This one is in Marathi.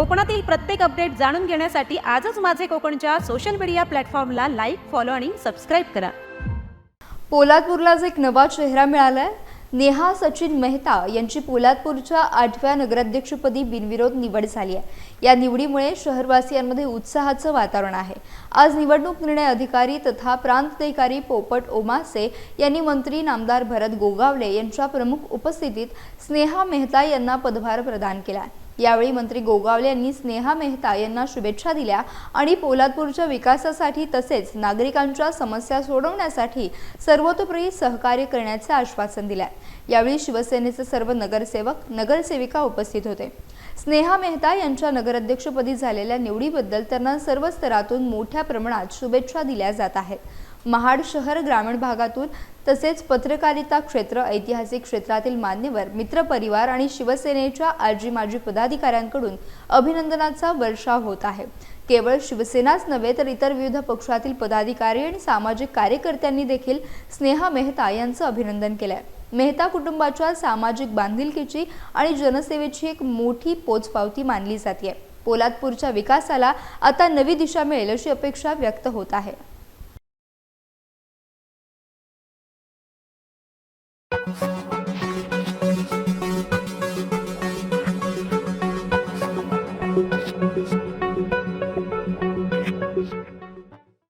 कोकणातील प्रत्येक अपडेट जाणून घेण्यासाठी आजच माझे कोकणच्या सोशल मीडिया प्लॅटफॉर्मला लाईक फॉलो आणि सबस्क्राईब करा. पोलादपूरलाच एक नवा चेहरा मिळाला आहे नेहा सचिन मेहता यांची पोलादपूरच्या आठव्या नगराध्यक्षपदी बिनविरोध निवड झाली आहे. या निवडीमुळे शहरवासियांमध्ये उत्साहाचं वातावरण आहे. आज निवडणूक निर्णय अधिकारी तथा प्रांताधिकारी पोपट ओमासे यांनी मंत्री नामदार भरत गोगावले यांच्या प्रमुख उपस्थितीत स्नेहा मेहता यांना पदभार प्रदान केला आहे. यावेळी मंत्री गोगावले यांनी स्नेहा मेहता यांना शुभेच्छा दिल्या आणि पोलादपूरच्या विकासासाठी तसेच नागरिकांच्या समस्या सोडवण्यासाठी सर्वतोपरी सहकार्य करण्याचे आश्वासन दिले. यावेळी शिवसेनेचे सर्व नगरसेवक नगरसेविका उपस्थित होते. स्नेहा मेहता यांच्या नगराध्यक्षपदी झालेल्या निवडीबद्दल त्यांना सर्व स्तरातून मोठ्या प्रमाणात शुभेच्छा दिल्या जात आहेत. महाड शहर ग्रामीण भागातून तसेच पत्रकारिता क्षेत्र ऐतिहासिक क्षेत्रातील मान्यवर मित्रपरिवार आणि शिवसेनेच्या आजी माजी पदाधिकाऱ्यांकडून अभिनंदनाचा वर्षाव होत आहे. केवळ शिवसेनाच नव्हे तर इतर विविध पक्षातील पदाधिकारी आणि सामाजिक कार्यकर्त्यांनी देखील स्नेहा मेहता यांचं अभिनंदन केलं आहे मेहता कुटुंबाच्या सामाजिक बांधिलकीची आणि जनसेवेची एक मोठी पोचपावती मानली जाते पोलादपूरच्या विकासाला आता नवी दिशा मिळेल अशी अपेक्षा व्यक्त होत आहे. Thank you.